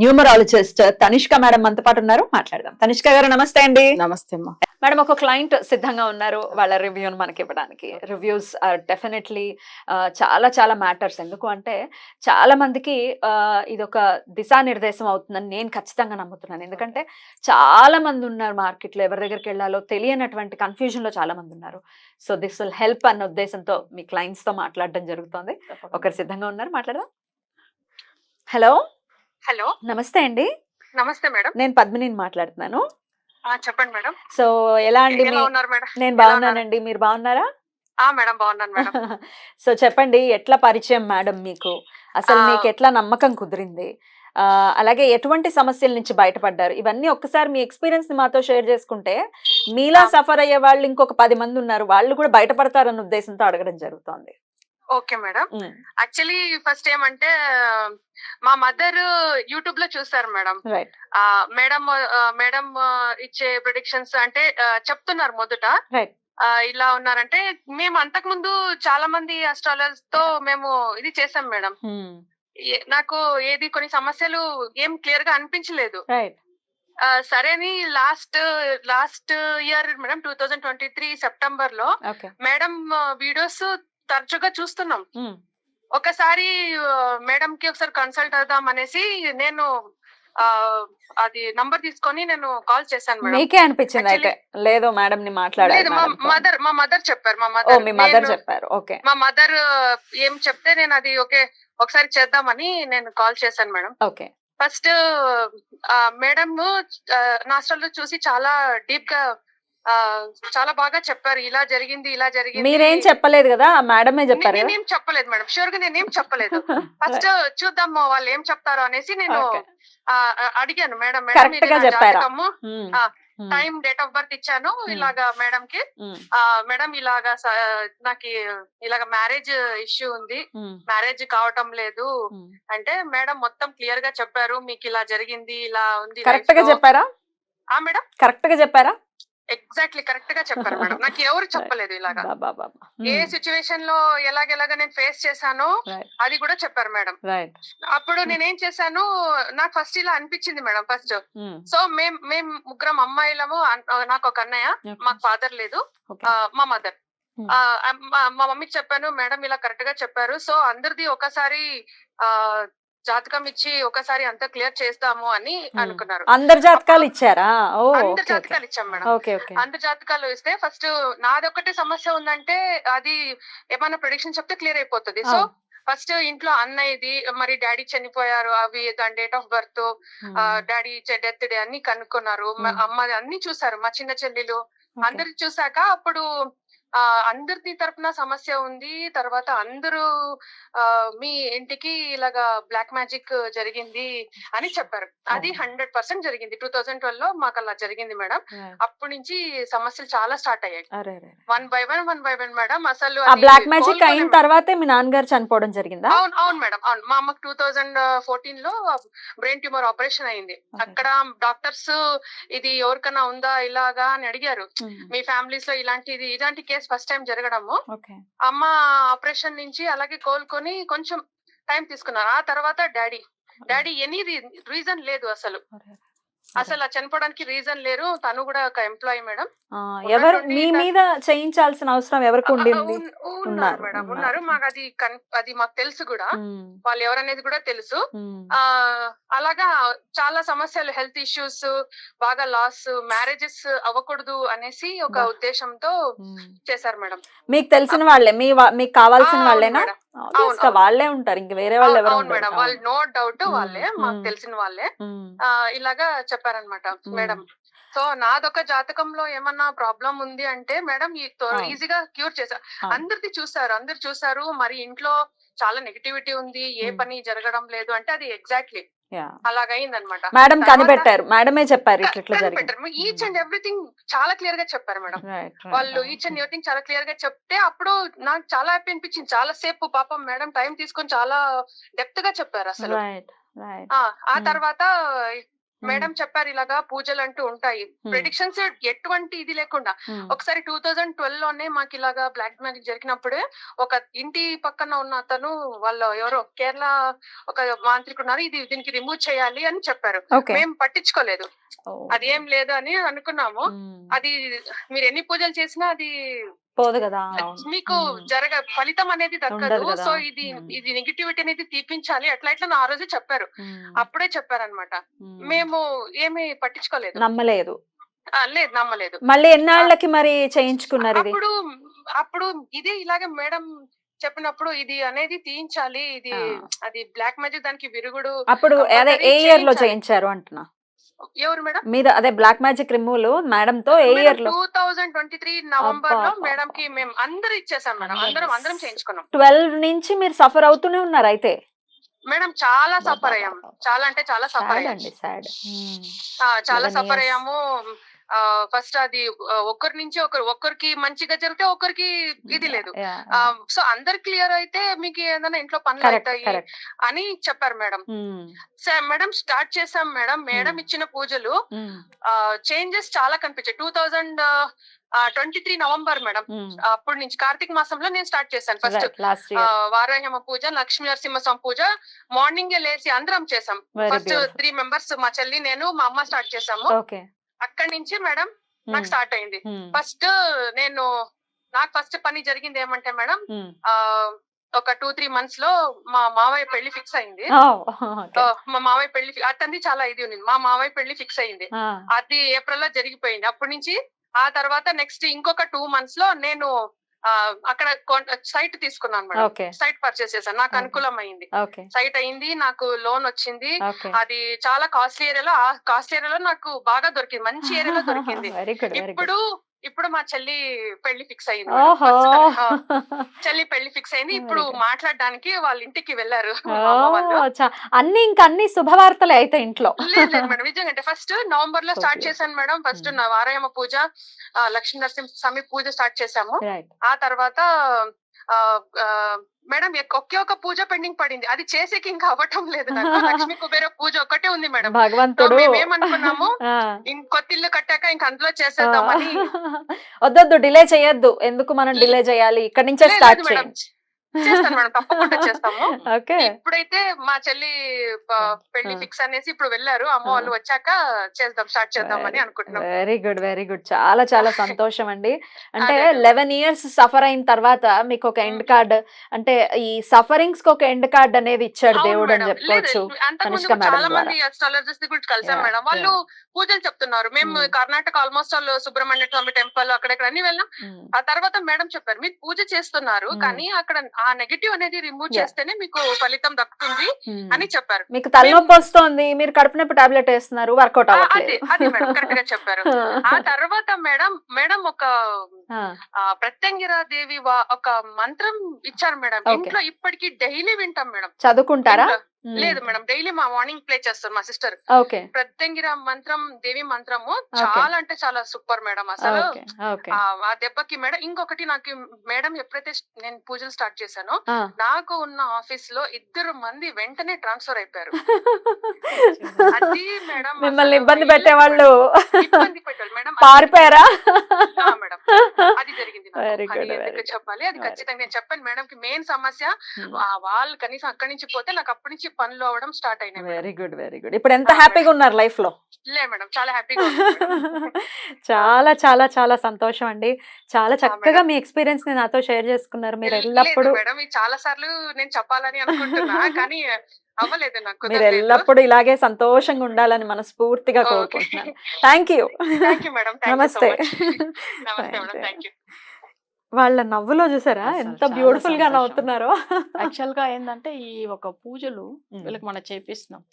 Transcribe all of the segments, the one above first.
Numerologist Tanishq madam మనతో పాటు ఉన్నారు. మాట్లాడదాం. తనిష్క గారు నమస్తే అండి. నమస్తే అమ్మా. మేడం ఒక క్లయింట్ సిద్ధంగా ఉన్నారు వాళ్ళ రివ్యూని మనకి ఇవ్వడానికి. రివ్యూస్ ఆర్ డెఫినెట్లీ చాలా చాలా మ్యాటర్స్. ఎందుకు అంటే చాలా మందికి ఇది ఒక దిశానిర్దేశం అవుతుందని నేను ఖచ్చితంగా నమ్ముతున్నాను. ఎందుకంటే చాలా మంది ఉన్నారు మార్కెట్లో. ఎవరి దగ్గరికి వెళ్ళాలో తెలియనటువంటి కన్ఫ్యూజన్లో చాలా మంది ఉన్నారు. సో దిస్ విల్ హెల్ప్ అన్న ఉద్దేశంతో మీ clients తో మాట్లాడడం జరుగుతుంది. ఒకరు సిద్ధంగా ఉన్నారు. మాట్లాడదాం. హలో? హలో. నమస్తే అండి. నమస్తే మేడం. నేను పద్మినిని మాట్లాడుతున్నాను. చెప్పండి మేడం. సో ఎలా అండి నేను? బాగున్నానండి. మీరు బాగున్నారా? మేడం బాగున్నాను మేడం. సో చెప్పండి ఎట్లా పరిచయం మేడం మీకు? అసలు మీకు ఎట్లా నమ్మకం కుదిరింది? ఆ, అలాగే ఎటువంటి సమస్యల నుంచి బయటపడ్డారు? ఇవన్నీ ఒక్కసారి మీ ఎక్స్పీరియన్స్ని మాతో షేర్ చేసుకుంటే మీలా. సఫర్ అయ్యే వాళ్ళు ఇంకొక పది మంది ఉన్నారు. వాళ్ళు కూడా బయటపడతారన్న ఉద్దేశంతో అడగడం జరుగుతోంది. Okay madam. యాక్చువల్లీ ఫస్ట్ ఏమంటే మా మదర్ యూట్యూబ్లో చూస్తారు మేడం. మేడం మేడం ఇచ్చే ప్రొడిక్షన్స్ అంటే చెప్తున్నారు మొదట. ఇలా ఉన్నారంటే మేము అంతకు ముందు చాలా మంది అస్ట్రాలజర్స్తో మేము ఇది చేసాం మేడం. నాకు ఏది కొన్ని సమస్యలు ఏం క్లియర్గా అనిపించలేదు సరే అని last last year madam two thousand twenty three సెప్టెంబర్లో మేడం వీడియోస్ తరచుగా చూస్తున్నాం. ఒకసారి మేడం కి ఒకసారి కన్సల్ట్ అవుదాం అనేసి నేను అది నంబర్ తీసుకొని నేను కాల్ చేశాను మేడం. మీకే అనిపించింది అయితే? లేదో మేడం ని మా. మదర్ మా మదర్ చెప్పారు మా మదర్ మీ మదర్ చెప్పారు. ఓకే. మా మదర్ ఏం చెప్తే నేను అది ఓకే ఒకసారి చేద్దామని నేను కాల్ చేశాను మేడం. ఓకే. ఫస్ట్ మేడం నాస్టల్లో చూసి చాలా డీప్గా చాలా బాగా చెప్పారు. ఇలా జరిగింది ఇలా జరిగింది. మీరేం చెప్పలేదు కదా? మేడమే చెప్పారు నేనేం చెప్పలేదు మేడం. షూర్గా నేనేం చెప్పలేదు. ఫస్ట్ చూద్దాం వాళ్ళు ఏం చెప్తారో అనేసి నేను అడిగాను madam. Madam time date of birth ఇచ్చాను ఇలాగా మేడం కి మేడం ఇలాగా నాకు ఇలాగ మ్యారేజ్ ఇష్యూ ఉంది. మ్యారేజ్ కావటం లేదు. అంటే మేడం మొత్తం క్లియర్గా చెప్పారు. మీకు ఇలా జరిగింది ఇలా ఉంది కరెక్ట్గా. చెప్పారా? ఆ మేడం? కరెక్ట్గా చెప్పారా? ఎగ్జాక్ట్లీ కరెక్ట్గా చెప్పారు మేడం. నాకు ఎవరు చెప్పలేదు ఇలాగా. ఏ సిచ్యువేషన్లో ఎలాగెలాగ నేను ఫేస్ చేశానో అది కూడా చెప్పారు మేడం. అప్పుడు నేనేం చేశాను నాకు ఫస్ట్ ఇలా అనిపించింది మేడం ఫస్ట్. సో మేం మేం ముగ్గురం అమ్మాయిలము నాకు ఒక అన్నయ్య మాకు ఫాదర్ లేదు మా మదర్. Hmm. మా మమ్మీకి చెప్పాను మేడం ఇలా కరెక్ట్గా చెప్పారు. సో అందరిది ఒకసారి ఆ జాతకం ఇచ్చి ఒకసారి అంతా క్లియర్ చేస్తాము అని Hmm. అనుకున్నారు. అందరు జాతకాలు ఇచ్చారా? అందరి జాతకాలు ఇచ్చాం మేడం. అందరి జాతకాలు ఇస్తే ఫస్ట్ నాదొక్కటే సమస్య ఉందంటే అది ఏమైనా ప్రొడిక్షన్ చెప్తే క్లియర్ అయిపోతుంది. సో. ఫస్ట్ ఇంట్లో అన్నయ్యది మరి డాడీ చనిపోయారు అవి దాని date of birth daddy death day అన్ని కనుక్కున్నారు. Hmm. అమ్మది అన్ని చూసారు మా చిన్న చెల్లెలు. అందరు చూసాక అప్పుడు ఆ అందరిది తరపున సమస్య ఉంది. తర్వాత అందరూ ఆ మీ ఇంటికి ఇలాగా బ్లాక్ మ్యాజిక్ జరిగింది అని చెప్పారు. అది. హండ్రెడ్ పర్సెంట్ జరిగింది. టూ థౌజండ్ ట్వెల్వ్లో మాకు అలా జరిగింది మేడం. అప్పటి నుంచి సమస్యలు చాలా స్టార్ట్ అయ్యాయి. One by one one by one madam. అసలు బ్లాక్ మ్యాజిక్ అయిన. తర్వాతే మీ నాన్నగారు చనిపోవడం జరిగిందా? అవును అవును మేడం. అవును. మా అమ్మకి టూ థౌజండ్ ఫోర్టీన్లో బ్రెయిన్ ట్యూమర్ ఆపరేషన్ అయింది. అక్కడ డాక్టర్స్ ఇది ఎవరికైనా ఉందా ఇలాగా అని అడిగారు. మీ ఫ్యామిలీస్లో ఇలాంటిది ఇలాంటి కేసు ఫస్ట్ టైం జరగడము. అమ్మ ఆపరేషన్ నుంచి అలాగే కోలుకొని కొంచెం టైం తీసుకున్నారు. ఆ తర్వాత డాడీ. డాడీ ఎనీ రీజన్ లేదు అసలు. అసలు చనిపోవడానికి రీజన్ లేరు. తను కూడా ఒక ఎంప్లాయీ మేడం. ఎవరు మీ మీద చేయించాల్సిన అవసరం ఎవరికి ఉండింది? ఉన్- ఉన్నారు మేడం ఉన్నారు. మాకు అది అది మాకు తెలుసు కూడా. వాళ్ళు ఎవరనేది కూడా తెలుసు. ఆ అలాగా చాలా సమస్యలు హెల్త్ ఇష్యూస్ బాగా లాస్ మ్యారేజెస్ అవ్వకూడదు అనేసి ఒక. ఉద్దేశంతో. చేశారు మేడం. మీకు తెలిసిన వాళ్ళే మీ మీకు కావాల్సిన వాళ్ళేనా? వాళ్ళే ఉంటారు ఇంక వేరే వాళ్ళు ఎవరు అవును మేడం. వాళ్ళు నో డౌట్ వాళ్ళే మాకు. తెలిసిన వాళ్ళే ఇలాగా చెప్పారనమాట. మేడం సో నాదొక జాతకంలో ఏమన్నా ప్రాబ్లం ఉంది అంటే మేడం అవును. ఈజీగా క్యూర్ చేశారు. అందరిది చూసారు అందరు చూసారు మరి ఇంట్లో చాలా నెగిటివిటీ ఉంది ఏ. పని జరగడం లేదు అంటే అది ఎగ్జాక్ట్లీ యా. అలాగైంది అనమాట మేడం కనిపెట్టారు. మేడమే చెప్పారు ఇట్లా ఇట్లా జరిగింది. ఈచ్ అండ్ ఎవ్రీథింగ్ చాలా క్లియర్గా చెప్పారు మేడం. వాళ్ళు ఈచ్ అండ్ ఎవ్రీథింగ్ చాలా క్లియర్గా చెప్తే అప్పుడు నాకు చాలా హ్యాపీ అనిపించింది. చాలా సేపు పాపం మేడం టైం తీసుకొని చాలా డెప్త్గా చెప్పారు అసలు. ఆ Hmm. తర్వాత మేడం చెప్పారు ఇలాగా పూజలు అంటూ ఉంటాయి. ప్రెడిక్షన్స్ ఎటువంటి ఇది లేకుండా. ఒకసారి టూ థౌజండ్ ట్వెల్వ్లోనే మాకు ఇలాగా బ్లాక్ మ్యాజిక్ జరిగినప్పుడు ఒక ఇంటి పక్కన ఉన్న అతను వాళ్ళు ఎవరో కేరళ ఒక మాంత్రికుడు ఉన్నారు ఇది దీనికి రిమూవ్ చేయాలి అని చెప్పారు. మేము పట్టించుకోలేదు. అది ఏం లేదు అని అనుకున్నాము అది మీరు ఎన్ని పూజలు చేసినా అది పోదు కదా మీకు. జరగ ఫలితం అనేది దక్కదు. సో ఇది. ఇది నెగిటివిటీ అనేది తీపించాలి అట్లా ఇట్లా నా ఆ రోజే చెప్పారు. అప్పుడే చెప్పారనమాట మ్మ్. మేము ఏమి పట్టించుకోలేదు నమ్మలేదు లేదు నమ్మలేదు మళ్ళీ ఎన్నాళ్ళకి మరి చేయించుకున్నారు అప్పుడు అప్పుడు ఇదే ఇలాగే మేడం చెప్పినప్పుడు ఇది అనేది తీయించాలి ఇది. అది బ్లాక్ మ్యాజిక్ దానికి విరుగుడు అప్పుడు అదే ఏ ఇయర్లో. చేయించారు అంటున్నా ఎవరు మేడం? మీరు అదే బ్లాక్ మ్యాజిక్ రిమూవల్ మేడం తో ఏ ఇయర్లో టూ థౌజండ్ ట్వంటీ త్రీ నవంబర్లో మేడం కి మేము అందరూ ఇచ్చేసాం మేడం. అందరూ. అందరం చేయించుకున్నాం. ట్వెల్వ్ నుంచి మీరు సఫర్ అవుతూనే ఉన్నారు అయితే? మేడం చాలా సఫర్ అయ్యాం. అబ్బా. చాలా అంటే చాలా సఫర్ సాడ్ అయ్యాం. అండి సాడ్ ఆ, చాలా 11 సఫర్. అయ్యాము. ఫస్ట్ అది ఒకరి నుంచి ఒకరు ఒకరికి మంచిగా జరిగితే ఒకరికి ఇది లేదు. సో అందరు క్లియర్ అయితే మీకు ఏదైనా ఇంట్లో పనులు అవుతాయి అని చెప్పారు మేడం. మేడం స్టార్ట్ చేసాం మేడం. మేడం. ఇచ్చిన పూజలు చేంజెస్ చాలా కనిపించాయి. Two thousand twenty three November madam. అప్పటి నుంచి కార్తీక మాసంలో నేను స్టార్ట్ చేశాను ఫస్ట్. వారాహ్యమ పూజ లక్ష్మీ నరసింహస్వామి పూజ మార్నింగ్ లేసి అందరం చేసాం ఫస్ట్ త్రీ మెంబర్స్ మా చెల్లి నేను మా అమ్మ స్టార్ట్ చేసాము అక్కడి నుంచి మేడం నాకు స్టార్ట్ అయింది. ఫస్ట్ నేను నాకు ఫస్ట్ పని జరిగింది ఏమంటే మేడం ఆ ఒక టూ త్రీ మంత్స్లో మా మావయ్య పెళ్ళి ఫిక్స్ అయింది. మా మావయ్య పెళ్ళి అతనిది చాలా ఇది ఉంది మా మావయ్య పెళ్ళి ఫిక్స్ అయింది. అది ఏప్రిల్లో జరిగిపోయింది. అప్పటి నుంచి ఆ తర్వాత నెక్స్ట్ ఇంకొక టూ మంత్స్లో నేను అక్కడ సైట్ తీసుకున్నాను మేడం. సైట్ పర్చేస్ చేశాను. నాకు. అనుకూలం అయింది సైట్ అయింది నాకు లోన్ వచ్చింది. అది చాలా కాస్ట్లీ ఏరియాలో ఆ కాస్ట్లీ ఏరియాలో నాకు బాగా దొరికింది. మంచి ఏరియాలో దొరికింది. ఇప్పుడు ఇప్పుడు మా చెల్లి పెళ్ళి ఫిక్స్ అయింది ఓహో! చెల్లి పెళ్ళి ఫిక్స్ అయింది. ఇప్పుడు. మాట్లాడడానికి వాళ్ళ ఇంటికి వెళ్ళారు అన్ని ఇంకా అన్ని శుభవార్తలే అయితే ఇంట్లో. లేదు మేడం. నిజంగా అంటే ఫస్ట్ నవంబర్లో స్టార్ట్. చేశాను మేడం. ఫస్ట్. నా వారాయమ పూజ లక్ష్మీ నరసింహ స్వామి పూజ స్టార్ట్ చేశాము. ఆ తర్వాత మేడం ఒకే ఒక పూజ పెండింగ్ పడింది. అది చేసేకి ఇంకా అవ్వటం లేదు నాకు. లక్ష్మీ కుబేర పూజ ఒకటే ఉంది మేడం. భగవంతుడు మేమేమనుకున్నాము ఆ, కొత్తిల్లు కట్టాక ఇంక అందులో చేసేద్దామని వద్దొద్దు డిలే చేయొద్దు. ఎందుకు మనం డిలే చేయాలి? ఇక్కడ నుంచే స్టార్ట్ చేయండి చేస్తాను మేడం తప్పకుండా చేస్తాము. ఇప్పుడైతే మా చెల్లి పెళ్ళి. ఫిక్స్ అనేసి ఇప్పుడు వెళ్ళారు. అమ్మ వాళ్ళు వచ్చాక చేద్దాం స్టార్ట్ చేద్దామని అనుకుంటున్నాం. వెరీ గుడ్ వెరీ గుడ్ చాలా చాలా సంతోషం అండి. అంటే. లెవెన్ ఇయర్స్ సఫర్ అయిన తర్వాత మీకు ఒక ఎండ్ కార్డ్ అంటే ఈ సఫరింగ్స్కి ఒక ఎండ్ కార్డ్ అనేది ఇచ్చాడు దేవుడు అని. చెప్పుకోవచ్చు మేడం చాలా. మంది అస్ట్రాలజిస్ట్ గురించి కలిసాం మేడం. వాళ్ళు పూజలు చెప్తున్నారు. మేము Hmm. కర్ణాటక ఆల్మోస్ట్ వాళ్ళు సుబ్రహ్మణ్య స్వామి టెంపుల్ అక్కడెక్కడ అన్ని వెళ్ళాం. ఉమ్, ఆ తర్వాత మేడం చెప్పారు మీరు పూజ చేస్తున్నారు Hmm. కానీ అక్కడ ఆ నెగటివ్ అనేది రిమూవ్. చేస్తేనే మీకు ఫలితం దక్కుతుంది ఉమ్. అని చెప్పారు. మీకు తలనొప్పి వస్తోంది మీరు కడుపు నొప్పి టాబ్లెట్ వేస్తున్నారు వర్కౌట్ అవ్వట్లేదు. అదే మేడం కరెక్ట్గా చెప్పారు. ఆ తర్వాత మేడం మేడం ఒక ప్రత్యంగిరా దేవి వా- ఒక మంత్రం ఇచ్చారు మేడం. ఇంట్లో ఇప్పటికి డైలీ వింటాం మేడం. చదువుకుంటారా? లేదు మేడం డైలీ మా మార్నింగ్ ప్లే చేస్తారు మా సిస్టర్. ఓకే. ప్రత్యంగిర మంత్రం దేవి మంత్రము చాలా అంటే చాలా సూపర్ మేడం అసలు. ఆ దెబ్బకి మేడం ఇంకొకటి నాకు మేడం ఎప్పుడైతే నేను పూజలు స్టార్ట్ చేశానో. నాకు ఉన్న ఆఫీస్లో ఇద్దరు మంది వెంటనే ట్రాన్స్ఫర్ అయిపోయారు. అది మేడం మిమ్మల్ని ఇబ్బంది పెట్టేవాళ్ళు. ఇబ్బంది పెట్టారు మేడం అది పారిపోయారా? మేడం. అది జరిగింది. చెప్పాలి? అది ఖచ్చితంగా నేను చెప్పాను. మేడం కి మెయిన్ సమస్య వాళ్ళు కనీసం అక్కడి నుంచి పోతే నాకు అప్పటి నుంచి పనులు అవ్వడం స్టార్ట్ అయినాయి. Very good very good. ఇప్పుడు ఎంత హ్యాపీగా ఉన్నారు లైఫ్లో లే మేడం చాలా హ్యాపీగా చాలా చాలా చాలా సంతోషం అండి. చాలా చక్కగా. మీ ఎక్స్పీరియన్స్ని నాతో షేర్ చేసుకున్నారు. మీరు ఎల్లప్పుడూ మేడం చాలా సార్లు నేను చెప్పాలని అనుకుంటున్నా కానీ అవ్వలేదు నాకు మీరు. ఎల్లప్పుడూ ఇలాగే సంతోషంగా ఉండాలని మనస్ఫూర్తిగా. కోరుకుంటున్నాను. Thank you Thank you madam thank you నమస్తే నమస్తే మేడం థ్యాంక్ యూ వాళ్ళ నవ్వులో చూసారా ఎంత బ్యూటిఫుల్గా. నవ్వుతున్నారో యాక్చువల్గా ఏంటంటే ఈ ఒక పూజలు వీళ్ళకి మనం చేపిస్తున్నాం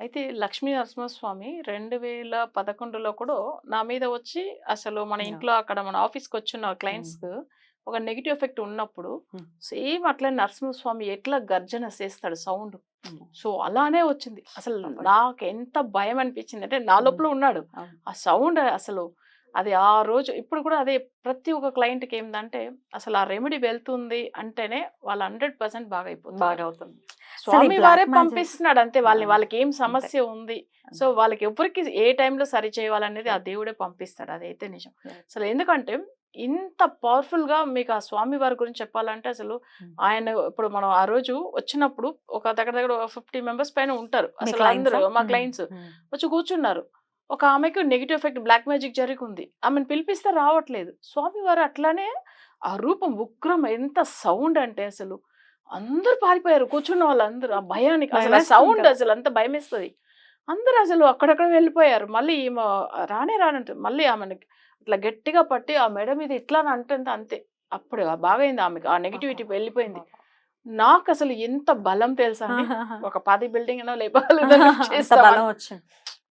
అయితే లక్ష్మీ నరసింహస్వామి రెండు వేల పదకొండులో కూడా నా మీద వచ్చి అసలు మన. ఇంట్లో అక్కడ మన ఆఫీస్కి వచ్చిన క్లయింట్స్ ఒక నెగిటివ్ ఎఫెక్ట్ ఉన్నప్పుడు. సేమ్ అట్లా నరసింహస్వామి ఎట్లా గర్జన చేస్తాడు సౌండ్. సో అలానే వచ్చింది అసలు. నాకు ఎంత భయం అనిపించింది అంటే నా లోపల ఉన్నాడు. ఆ సౌండ్ అసలు అది ఆ రోజు ఇప్పుడు కూడా అదే ప్రతి ఒక్క క్లయింట్కి ఏంటంటే అసలు ఆ రెమెడీ వెళ్తుంది అంటేనే వాళ్ళు హండ్రెడ్ పర్సెంట్ బాగా అయిపోతుంది బాగా అవుతుంది స్వామి వారే పంపిస్తున్నాడు అంతే వాళ్ళని వాళ్ళకి ఏం సమస్య ఉంది. సో వాళ్ళకి ఎవరికి ఏ టైంలో సరి చేయాలనేది ఆ దేవుడే పంపిస్తాడు. అదైతే నిజం. అసలు ఎందుకంటే ఇంత పవర్ఫుల్గా మీకు ఆ స్వామి వారి గురించి చెప్పాలంటే అసలు. ఆయన ఇప్పుడు మనం ఆ రోజు వచ్చినప్పుడు ఒక దగ్గర దగ్గర ఫిఫ్టీ మెంబర్స్ పైన ఉంటారు. అసలు అందరూ? మా. క్లయింట్స్. వచ్చి కూర్చున్నారు. ఒక ఆమెకు నెగిటివ్ ఎఫెక్ట్ బ్లాక్ మ్యాజిక్ జరిగింది. ఆమెను పిలిపిస్తే రావట్లేదు. స్వామి వారు అట్లానే ఆ రూపం ఉగ్రం ఎంత సౌండ్ అంటే అసలు. అందరూ పారిపోయారు. కూర్చున్న వాళ్ళందరూ. ఆ భయానికి అసలు సౌండ్. అసలు అంత భయమేస్తుంది. అందరూ అసలు అక్కడక్కడ వెళ్ళిపోయారు. మళ్ళీ ఈమె రానే రానంటే మళ్ళీ ఆమెను ఇట్లా గట్టిగా పట్టి ఆ మెడ మీద ఇట్లా అని అంటుంది అంతే. అప్పుడు బాగా అయింది ఆమెకి. ఆ నెగిటివిటీ వెళ్ళిపోయింది. నాకు అసలు ఎంత బలం తెలుసా ఒక పది బిల్డింగ్ అయినా లేపాలి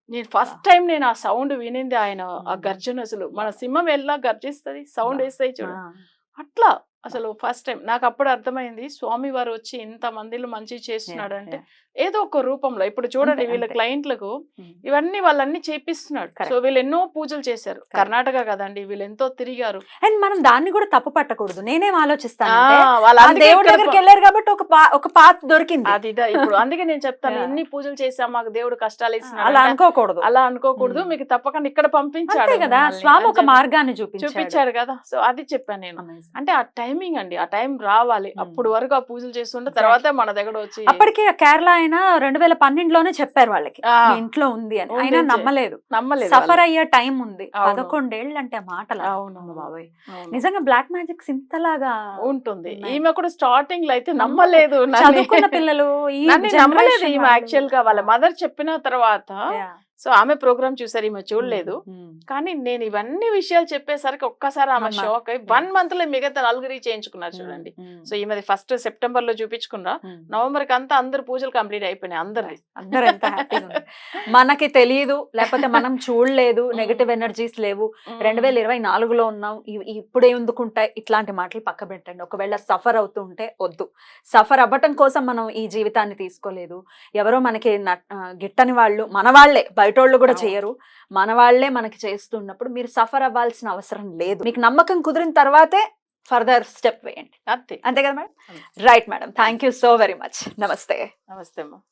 నేను ఫస్ట్ టైం నేను ఆ సౌండ్ వినింది ఆయన ఆ. గర్జన అసలు మన సింహం ఎలా గర్జిస్తుంది సౌండ్. వేస్తాయి చూడు. అట్లా అసలు ఫస్ట్ టైం నాకు అప్పుడు అర్థమైంది స్వామి వారు వచ్చి ఇంత మందిలో మంచి చేస్తున్నాడు అంటే ఏదో ఒక రూపంలో ఇప్పుడు చూడండి వీళ్ళ. క్లయింట్లకు. ఇవన్నీ వాళ్ళన్ని చేపిస్తున్నాడు. సో వీళ్ళు ఎన్నో పూజలు చేశారు. కర్ణాటక కదండి వీళ్ళు ఎంతో తిరిగారు అండ్ మనం దాన్ని కూడా తప్పు పట్టకూడదు నేనేం ఆలోచిస్తాను దేవుడి దగ్గరికి వెళ్ళారు కాబట్టి ఒక ఒక పాత్ దొరికింది అది ఇప్పుడు అందుకే నేను చెప్తాను. ఎన్ని పూజలు చేసాం మాకు దేవుడు కష్టాలు అలా ఇస్తున్నాడు అంటే అనుకోకూడదు అలా అనుకోకూడదు. మీకు తప్పకుండా ఇక్కడ పంపించాడు కదా స్వామి ఒక మార్గాన్ని చూపించాడు చూపించాడు కదా సో అది చెప్పాను నేను. అంటే ఆ టైమింగ్ అండి ఆ టైం రావాలి. అప్పుడు వరకు ఆ పూజలు చేస్తుంటే. తర్వాత మన దగ్గర వచ్చి అప్పటికే కేరళ ఆయన రెండు వేల పన్నెండులోనే చెప్పారు వాళ్ళకి ఇంట్లో ఉంది అని అని నమ్మలేదు నమ్మలేదు సఫర్. అయ్యే టైం ఉంది. పదకొండేళ్ళు అంటే మాటలు అవును, బాబోయ్. నిజంగా బ్లాక్ మ్యాజిక్స్ ఇంతలాగా ఉంటుంది. ఈమె కూడా స్టార్టింగ్లో అయితే నమ్మలేదు. చదువుకున్న పిల్లలు నమ్మలేదు ఈమె. యాక్చువల్గా వాళ్ళ మదర్ చెప్పిన తర్వాత. సో ఆమె ప్రోగ్రామ్ చూసారు ఈమె చూడలేదు. కానీ నేను ఇవన్నీ విషయాలు చెప్పేసరికి ఒక్కసారి ఆమె. షాక్ అయ్యి వన్ మంత్లో మిగతా నలుగురి చేయించుకున్నారు చూడండి. సో ఈమెది ఫస్ట్ సెప్టెంబర్లో చూపించుకున్నా. నవంబర్కి అంతా అందరు పూజలు కంప్లీట్ అయిపోయినాయి అందరూ ఉన్నారు. మనకి తెలియదు లేకపోతే మనం చూడలేదు నెగటివ్ ఎనర్జీస్ లేవు. రెండు వేల ఇరవై నాలుగులో ఉన్నాం. ఇప్పుడు ఎందుకుంటాయి ఇట్లాంటి మాటలు పక్క పెట్టండి. ఒకవేళ సఫర్ అవుతూ ఉంటే వద్దు. సఫర్ అవ్వటం కోసం మనం ఈ జీవితాన్ని తీసుకోలేదు. ఎవరో మనకి గిట్టని వాళ్ళు మన వాళ్ళే బయటోళ్ళు కూడా. చేయరు. మన వాళ్ళే మనకి చేస్తున్నప్పుడు మీరు సఫర్ అవ్వాల్సిన అవసరం లేదు. మీకు నమ్మకం కుదిరిన తర్వాతే ఫర్దర్ స్టెప్ వేయండి. అంతే. అంతే కదా madam. Right madam. Thank you so very much. నమస్తే. నమస్తే అమ్మా.